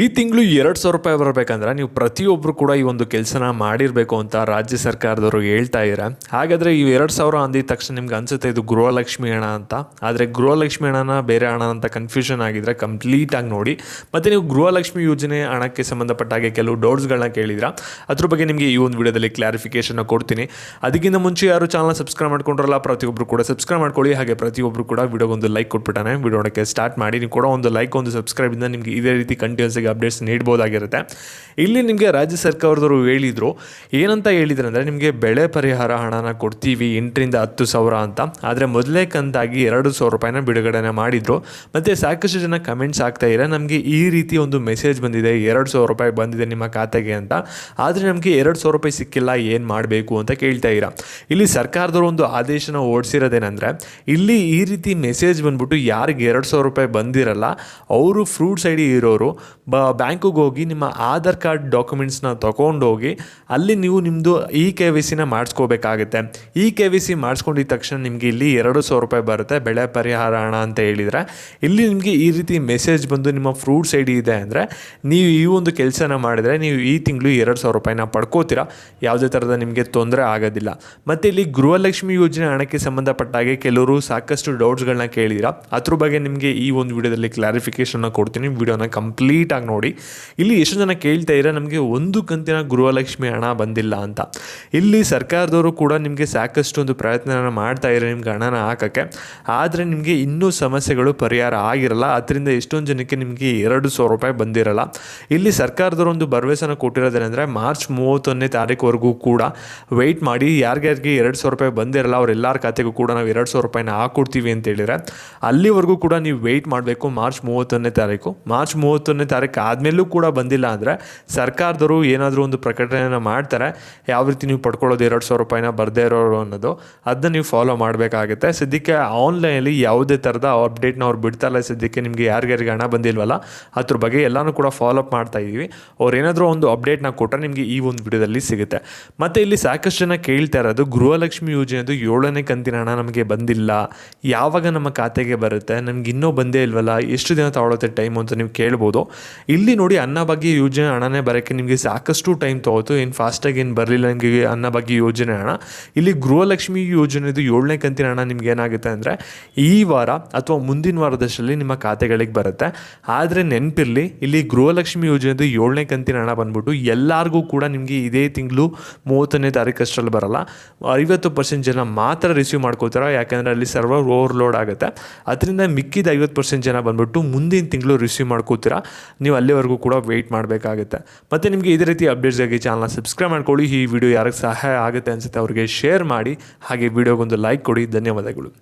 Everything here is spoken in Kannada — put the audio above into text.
ಈ ತಿಂಗಳು ಎರಡು ಸಾವಿರ ರೂಪಾಯಿ ಬರಬೇಕಂದ್ರೆ ನೀವು ಪ್ರತಿಯೊಬ್ಬರು ಕೂಡ ಈ ಒಂದು ಕೆಲಸನ ಮಾಡಿರಬೇಕು ಅಂತ ರಾಜ್ಯ ಸರ್ಕಾರದವರು ಹೇಳ್ತಾ ಇದ್ದಾರೆ ಹಾಗಾದರೆ ಈ ಎರಡು ಸಾವಿರ ಅಂದಿದ ತಕ್ಷಣ ನಿಮ್ಗೆ ಅನ್ಸುತ್ತೆ ಇದು ಗೃಹಲಕ್ಷ್ಮಿ ಹಣ ಅಂತ? ಆದರೆ ಗೃಹಲಕ್ಷ್ಮಿ ಹಣನ ಬೇರೆ ಹಣ ಅಂತ ಕನ್ಫ್ಯೂಷನ್ ಆಗಿದ್ರೆ ಕಂಪ್ಲೀಟಾಗಿ ನೋಡಿ. ಮತ್ತು ನೀವು ಗೃಹಲಕ್ಷ್ಮಿ ಯೋಜನೆ ಹಣಕ್ಕೆ ಸಂಬಂಧಪಟ್ಟ ಹಾಗೆ ಕೆಲವು ಡೌಟ್ಸ್ಗಳನ್ನ ಕೇಳಿದ್ರೆ? ಅದ್ರ ಬಗ್ಗೆ ನಿಮಗೆ ಈ ಒಂದು ವಿಡಿಯೋದಲ್ಲಿ ಕ್ಲಾರಿಫಿಕೇಷನ್ನ ಕೊಡ್ತೀನಿ. ಅದಕ್ಕಿಂತ ಮುಂಚೆ ಯಾರು ಚಾನಲ್ ಸಬ್ಸ್ಕ್ರೈಬ್ ಮಾಡ್ಕೊಂಡ್ರಲ್ಲ ಪ್ರತಿಯೊಬ್ಬರು ಕೂಡ ಸಬ್ಸ್ಕ್ರೈಬ್ ಮಾಡ್ಕೊಳ್ಳಿ. ಹಾಗೆ ಪ್ರತಿಯೊಬ್ಬರು ಕೂಡ ವಿಡಿಯೋಗೊಂದು ಲೈಕ್ ಕೊಟ್ಬಿಟ್ಟಾನೆ. ವಿಡಿಯೋ ಸ್ಟಾರ್ಟ್ ಮಾಡಿ. ನೀವು ಕೂಡ ಒಂದು ಲೈಕ್ ಒಂದು ಸಬ್ಸ್ಕ್ರೈಬಿಂದ ನಿಮಗೆ ಇದೇ ರೀತಿ ಕಂಟಿನ್ಯೂಸ್ ಆಗಿ ಅಪ್ಡೇಟ್ಸ್ ನೀಡ್ಬೋದಾಗಿರುತ್ತೆ. ಇಲ್ಲಿ ನಿಮಗೆ ರಾಜ್ಯ ಸರ್ಕಾರದವರು ಹೇಳಿದರು, ಏನಂತ ಹೇಳಿದ್ರು ಅಂದರೆ ನಿಮಗೆ ಬೆಳೆ ಪರಿಹಾರ ಹಣನ ಕೊಡ್ತೀವಿ ಎಂಟರಿಂದ ಹತ್ತು ಸಾವಿರ ಅಂತ. ಆದರೆ ಮೊದಲೇ ಕಂತಾಗಿ ಎರಡು ಸಾವಿರ ರೂಪಾಯಿನ ಬಿಡುಗಡೆನ ಮಾಡಿದರು. ಮತ್ತು ಸಾಕಷ್ಟು ಜನ ಕಮೆಂಟ್ಸ್ ಆಗ್ತಾ ಇದ್ದಾರೆ ನಮಗೆ ಈ ರೀತಿ ಒಂದು ಮೆಸೇಜ್ ಬಂದಿದೆ, ಎರಡು ಸಾವಿರ ರೂಪಾಯಿ ಬಂದಿದೆ ನಿಮ್ಮ ಖಾತೆಗೆ ಅಂತ. ಆದರೆ ನಮಗೆ ಎರಡು ಸಾವಿರ ರೂಪಾಯಿ ಸಿಕ್ಕಿಲ್ಲ, ಏನು ಮಾಡಬೇಕು ಅಂತ ಕೇಳ್ತಾ ಇರ. ಇಲ್ಲಿ ಸರ್ಕಾರದವರು ಒಂದು ಆದೇಶನ ಓಡಿಸಿರೋದೇನೆಂದರೆ, ಇಲ್ಲಿ ಈ ರೀತಿ ಮೆಸೇಜ್ ಬಂದ್ಬಿಟ್ಟು ಯಾರಿಗೆ ಎರಡು ಸಾವಿರ ರೂಪಾಯಿ ಬಂದಿರಲ್ಲ, ಅವರು ಫ್ರೂಟ್ಸ್ ಐ ಡಿ ಇರೋರು ಬ, ಬ್ಯಾಂಕಿಗೆ ಹೋಗಿ ನಿಮ್ಮ ಆಧಾರ್ ಕಾರ್ಡ್ ಡಾಕ್ಯುಮೆಂಟ್ಸ್ನ ತೊಗೊಂಡೋಗಿ ಅಲ್ಲಿ ನೀವು ನಿಮ್ಮದು ಇ ಕೆ ವಿ ಸಿನ ಮಾಡಿಸ್ಕೋಬೇಕಾಗುತ್ತೆ. ಇ ಕೆ ವಿ ಸಿ ಮಾಡಿಸ್ಕೊಂಡಿದ್ದ ತಕ್ಷಣ ನಿಮಗೆ ಇಲ್ಲಿ ಎರಡು ಸಾವಿರ ರೂಪಾಯಿ ಬರುತ್ತೆ, ಬೆಳೆ ಪರಿಹಾರ ಹಣ ಅಂತ ಹೇಳಿದರೆ. ಇಲ್ಲಿ ನಿಮಗೆ ಈ ರೀತಿ ಮೆಸೇಜ್ ಬಂದು ನಿಮ್ಮ ಫ್ರೂಟ್ಸ್ ಐ ಡಿ ಇದೆ ಅಂದರೆ, ನೀವು ಈ ಒಂದು ಕೆಲಸನ ಮಾಡಿದರೆ ನೀವು ಈ ತಿಂಗಳು ಎರಡು ಸಾವಿರ ರೂಪಾಯಿನ ಪಡ್ಕೋತೀರಾ. ಯಾವುದೇ ಥರದ ನಿಮಗೆ ತೊಂದರೆ ಆಗೋದಿಲ್ಲ. ಮತ್ತು ಇಲ್ಲಿ ಗೃಹಲಕ್ಷ್ಮಿ ಯೋಜನೆ ಹಣಕ್ಕೆ ಸಂಬಂಧಪಟ್ಟ ಹಾಗೆ ಕೆಲವರು ಸಾಕಷ್ಟು ಡೌಟ್ಸ್ಗಳನ್ನ ಕೇಳಿದಿರಾ. ಅದ್ರ ಬಗ್ಗೆ ನಿಮಗೆ ಈ ಒಂದು ವಿಡಿಯೋದಲ್ಲಿ ಕ್ಲಾರಿಫಿಕೇಷನ್ನ ಕೊಡ್ತೀನಿ. ವಿಡಿಯೋನ ಕಂಪ್ಲೀಟಾಗಿ ನೋಡಿ, ಇಲ್ಲಿ ಎಷ್ಟು ಜನ ಕೇಳ್ತಾ ಇದ್ರೆ ನಮಗೆ ಒಂದು ಕಂತಿನ ಗೃಹಲಕ್ಷ್ಮಿ ಹಣ ಬಂದಿಲ್ಲ ಅಂತ. ಇಲ್ಲಿ ಸರ್ಕಾರದವರು ಕೂಡ ನಿಮಗೆ ಸಾಕಷ್ಟು ಒಂದು ಪ್ರಯತ್ನ ಮಾಡ್ತಾ ಇದ್ರೆ ನಿಮ್ಗೆ ಹಣನ ಹಾಕೋಕ್ಕೆ. ಆದರೆ ನಿಮಗೆ ಇನ್ನೂ ಸಮಸ್ಯೆಗಳು ಪರಿಹಾರ ಆಗಿರಲ್ಲ. ಅದರಿಂದ ಎಷ್ಟೊಂದು ಜನಕ್ಕೆ ನಿಮಗೆ ಎರಡು ಸಾವಿರ ರೂಪಾಯಿ ಬಂದಿರಲ್ಲ. ಇಲ್ಲಿ ಸರ್ಕಾರದವರು ಒಂದು ಭರವಸೆನ ಕೊಟ್ಟಿರೋದೇನೆಂದರೆ, ಮಾರ್ಚ್ ಮೂವತ್ತೊಂದನೇ ತಾರೀಕುವರೆಗೂ ಕೂಡ ವೆಯ್ಟ್ ಮಾಡಿ ಯಾರ್ಯಾರಿಗೆ ಎರಡು ಸಾವಿರ ರೂಪಾಯಿ ಬಂದಿರಲ್ಲ ಅವರೆಲ್ಲರ ಖಾತೆಗೂ ಕೂಡ ನಾವು ಎರಡು ಸಾವಿರ ರೂಪಾಯಿನ ಹಾಕ್ಕೊಡ್ತೀವಿ ಅಂತ ಹೇಳಿದರೆ, ಅಲ್ಲಿವರೆಗೂ ಕೂಡ ನೀವು ವೆಯ್ಟ್ ಮಾಡಬೇಕು ಮಾರ್ಚ್ ಮೂವತ್ತೊಂದನೇ ತಾರೀಕು ಮಾರ್ಚ್ ಮೂವತ್ತೊಂದನೇ ತಾರೀಕು ಆದಮೇಲೂ ಕೂಡ ಬಂದಿಲ್ಲ ಅಂದರೆ ಸರ್ಕಾರದವರು ಏನಾದರೂ ಒಂದು ಪ್ರಕಟಣೆಯನ್ನು ಮಾಡ್ತಾರೆ, ಯಾವ ರೀತಿ ನೀವು ಪಡ್ಕೊಳ್ಳೋದು ಎರಡು ಸಾವಿರ ರೂಪಾಯಿನ ಬರದೇ ಇರೋರು ಅನ್ನೋದು, ಅದನ್ನ ನೀವು ಫಾಲೋ ಮಾಡಬೇಕಾಗುತ್ತೆ. ಸದ್ಯಕ್ಕೆ ಆನ್ಲೈನಲ್ಲಿ ಯಾವುದೇ ಥರದ ಅಪ್ಡೇಟ್ನ ಅವ್ರು ಬಿಡ್ತಾರಲ್ಲ ಸದ್ಯಕ್ಕೆ ನಿಮಗೆ ಯಾರಿಗಾರಿಗೆ ಹಣ ಬಂದಿಲ್ವಲ್ಲ, ಅದ್ರ ಬಗ್ಗೆ ಎಲ್ಲನೂ ಕೂಡ ಫಾಲೋ ಅಪ್ ಮಾಡ್ತಾ ಇದ್ದೀವಿ ಅವ್ರು ಏನಾದರೂ ಒಂದು ಅಪ್ಡೇಟ್ನ ಕೊಟ್ಟರೆ ನಿಮಗೆ ಈ ಒಂದು ವಿಡಿಯೋದಲ್ಲಿ ಸಿಗುತ್ತೆ. ಮತ್ತು ಇಲ್ಲಿ ಸಾಕಷ್ಟು ಜನ ಕೇಳ್ತಾ ಇರೋದು, ಗೃಹಲಕ್ಷ್ಮಿ ಯೋಜನೆದು ಏಳನೇ ಕಂತಿನ ಹಣ ನಮಗೆ ಬಂದಿಲ್ಲ. ಯಾವಾಗ ನಮ್ಮ ಖಾತೆಗೆ ಬರುತ್ತೆ? ನಮ್ಗೆ ಇನ್ನೂ ಬಂದೇ ಇಲ್ವಲ್ಲ? ಎಷ್ಟು ದಿನ ತಗೊಳುತ್ತೆ ಟೈಮ್ ಅಂತ ನೀವು ಕೇಳ್ಬೋದು. ಇಲ್ಲಿ ನೋಡಿ ಅನ್ನಭಾಗ್ಯ ಯೋಜನೆ ಹಣನೇ ಬರೋಕ್ಕೆ ನಿಮಗೆ ಸಾಕಷ್ಟು ಟೈಮ್ ತೊಗೋತು. ಏನು ಫಾಸ್ಟಾಗಿ ಏನು ಬರಲಿಲ್ಲ ನಿಮಗೆ ಅನ್ನಭಾಗ್ಯ ಯೋಜನೆ ಹಣ. ಇಲ್ಲಿ ಗೃಹಲಕ್ಷ್ಮಿ ಯೋಜನೆದು ಏಳನೇ ಕಂತಿನ ಹಣ ನಿಮ್ಗೆ ಏನಾಗುತ್ತೆ ಅಂದರೆ ಈ ವಾರ ಅಥವಾ ಮುಂದಿನ ವಾರದಷ್ಟರಲ್ಲಿ ನಿಮ್ಮ ಖಾತೆಗಳಿಗೆ ಬರುತ್ತೆ. ಆದರೆ ನೆನಪಿರಲಿ, ಇಲ್ಲಿ ಗೃಹಲಕ್ಷ್ಮಿ ಯೋಜನೆದು ಏಳನೇ ಕಂತಿನ ಹಣ ಬಂದ್ಬಿಟ್ಟು ಎಲ್ಲರಿಗೂ ಕೂಡ ನಿಮಗೆ ಇದೇ ತಿಂಗಳು ಮೂವತ್ತನೇ ತಾರೀಕಷ್ಟರಲ್ಲಿ ಬರಲ್ಲ. ಐವತ್ತು ಪರ್ಸೆಂಟ್ ಜನ ಮಾತ್ರ ರಿಸೀವ್ ಮಾಡ್ಕೋತಾರೆ ಯಾಕೆಂದರೆ ಅಲ್ಲಿ ಸರ್ವರ್ ಓವರ್ಲೋಡ್ ಆಗುತ್ತೆ. ಅದರಿಂದ ಮಿಕ್ಕಿದ ಐವತ್ತು ಪರ್ಸೆಂಟ್ ಜನ ಬಂದ್ಬಿಟ್ಟು ಮುಂದಿನ ತಿಂಗಳು ರಿಸೀವ್ ಮಾಡ್ಕೋತೀರಾ ನೀವು ಅಲ್ಲಿವರೆಗೂ ಕೂಡ ವೆಯ್ಟ್ ಮಾಡಬೇಕಾಗುತ್ತೆ. ಮತ್ತು ನಿಮಗೆ ಇದೇ ರೀತಿ ಅಪ್ಡೇಟ್ಸ್ಗಾಗಿ ಚಾನಲ್ನ ಸಬ್ಸ್ಕ್ರೈಬ್ ಮಾಡ್ಕೊಳ್ಳಿ. ಈ ವಿಡಿಯೋ ಯಾರಿಗೆ ಸಹಾಯ ಆಗುತ್ತೆ ಅನಿಸುತ್ತೆ ಅವರಿಗೆ ಶೇರ್ ಮಾಡಿ. ಹಾಗೆ ವಿಡಿಯೋಗೊಂದು ಲೈಕ್ ಕೊಡಿ. ಧನ್ಯವಾದಗಳು.